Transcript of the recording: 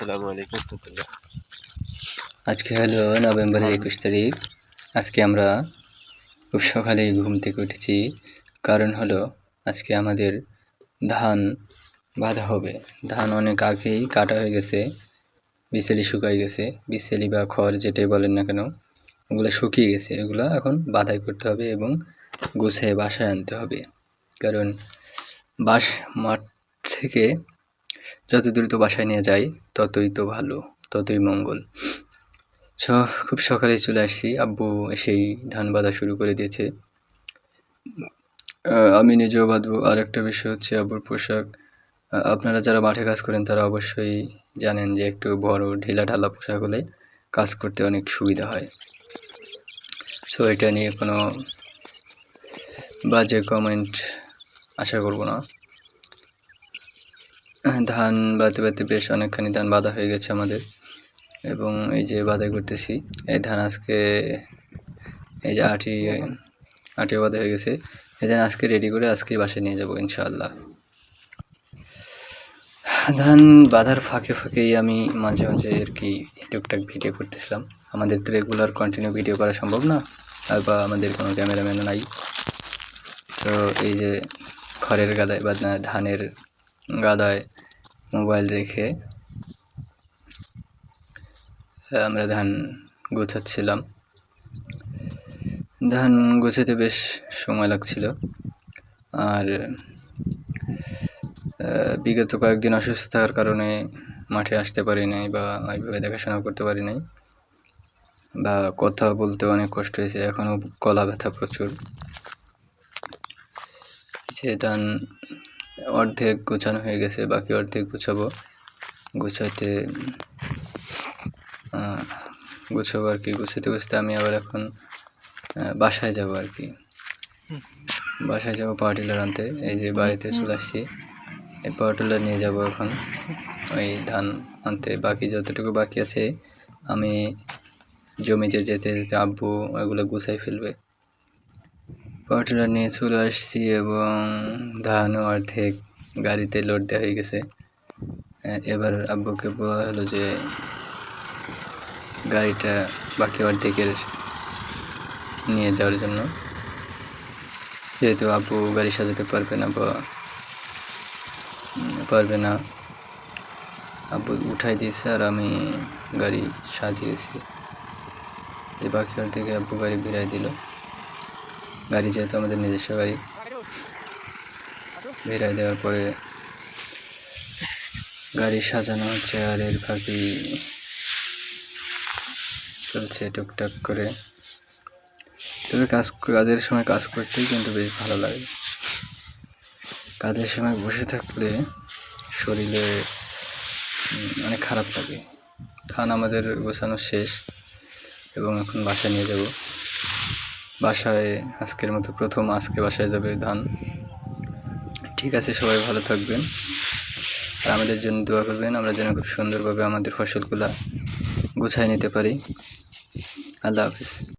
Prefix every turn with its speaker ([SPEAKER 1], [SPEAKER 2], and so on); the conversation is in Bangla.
[SPEAKER 1] আসসালামু আলাইকুম রহমতুল্লাহ।
[SPEAKER 2] আজকে হলো নভেম্বরের একুশ তারিখ। আজকে আমরা খুব সকালে ঘুম থেকে উঠেছি। কারণ হলো আজকে আমাদের ধান বাঁধা হবে। ধান অনেক আগেই কাটা হয়ে গেছে বিচেলি শুকাই গেছে। বিচেলি বা খড় যেটাই বলেন না কেন ওগুলো শুকিয়ে গেছে। এগুলো এখন বাধাই করতে হবে এবং গুছিয়ে বাসায় আনতে হবে। কারণ বাস মাঠ থেকে যত দ্রুত বাসায় নিয়ে যাই, ততই তো ভালো, ততই মঙ্গল। ছ, খুব সকালে চলে আসছি। আব্বু এসেই ধান বাঁধা শুরু করে দিয়েছে। আমি নিজেও বাঁধবো। আর একটা বিষয় হচ্ছে আব্বুর পোশাক। আপনারা যারা মাঠে কাজ করেন, তারা অবশ্যই জানেন যে একটু বড় ঢিলা ঢালা পোশাক হলে কাজ করতে অনেক সুবিধা হয়। সো, এটা নিয়ে কোনো বাজে কমেন্ট আশা করব না। ধান বাঁধতে বাঁধতে বেশ অনেকখানি ধান বাঁধা হয়ে গেছে আমাদের। এবং এই যে বাঁধাই করতেছি, এই ধান আজকে, এই যে আটি, আটিও বাঁধা হয়ে গেছে। এই ধান আজকে রেডি করে আজকেই বাসায় নিয়ে যাব, ইনশাআল্লাহ। ধান বাঁধার ফাঁকে ফাঁকেই আমি মাঝে মাঝে আর কি টুকটাক ভিডিও করতেছিলাম। আমাদের তো রেগুলার কন্টিনিউ ভিডিও করা সম্ভব না বা আমাদের কোনো ক্যামেরাম্যানও নাই। তো এই যে খড়ের গাদায় বা ধানের গাদায় মোবাইল রেখে আমরা ধান গোছাচ্ছিলাম। ধান গোছাতে বেশ সময় লাগছিল। আর বিগত কয়েকদিন অসুস্থ থাকার কারণে মাঠে আসতে পারি নাই বা ওইভাবে দেখাশোনা করতে পারি নাই বা কথা বলতে অনেক কষ্ট হয়েছে, এখনও গলা ব্যথা প্রচুর। যে ধান অর্ধেক গোছানো হয়ে গেছে বাকি অর্ধেক গুছাবো। গুছাইতে গুছাবো আর কি। গুছাতে গুছাতে আমি আবার এখন বাসায় যাব আর কি। বাসায় যাব পাওয়ার টিলার আনতে। এই যে বাড়িতে চলে আসছি। এই পাওয়ার টিলার নিয়ে যাব এখন। ওই ধান আনতে। বাকি যতটুকু বাকি আছে আমি জমিতে যেতে যেতে আব্বু ওইগুলো গুছাই ফেলবে। পাওয়ার নিয়ে চলে আসছি এবং ধানও অর্ধেক গাড়িতে লোড দেওয়া হয়ে গেছে। এবার আব্বুকে বলা হলো যে গাড়িটা বাকি অর্ধেকের নিয়ে যাওয়ার জন্য। যেহেতু আব্বু গাড়ি সাজাতে পারবে না বা পারবে না, আব্বু উঠাই দিয়েছে আর আমি গাড়ি সাজিয়েছি। বাকি অর্ধেকে আব্বু গাড়ি ভিড়াই দিল। গাড়ি যেহেতু আমাদের নিজস্ব গাড়ি ভিড়াই দেওয়ার পরে গাড়ি সাজানো হচ্ছে আর এর ফাঁকি চলছে টুকটাক করে। তবে কাজ, কাজের সময় কাজ করতেই কিন্তু বেশ ভালো লাগে। কাজের সময় বসে থাকলে শরীরে অনেক খারাপ লাগে। ধান আমাদের গোছানো শেষ এবং এখন বাসায় নিয়ে যাব। বাসায় আজকের মতো প্রথম, আজকে বাসায় যাবে ধান। ঠিক আছে, সবাই ভালো থাকবেন। আর আমাদের জন্য দোয়া করবেন, আমরা যেন খুব সুন্দরভাবে আমাদের ফসলগুলা গুছায় নিতে পারি। আল্লাহ হাফিজ।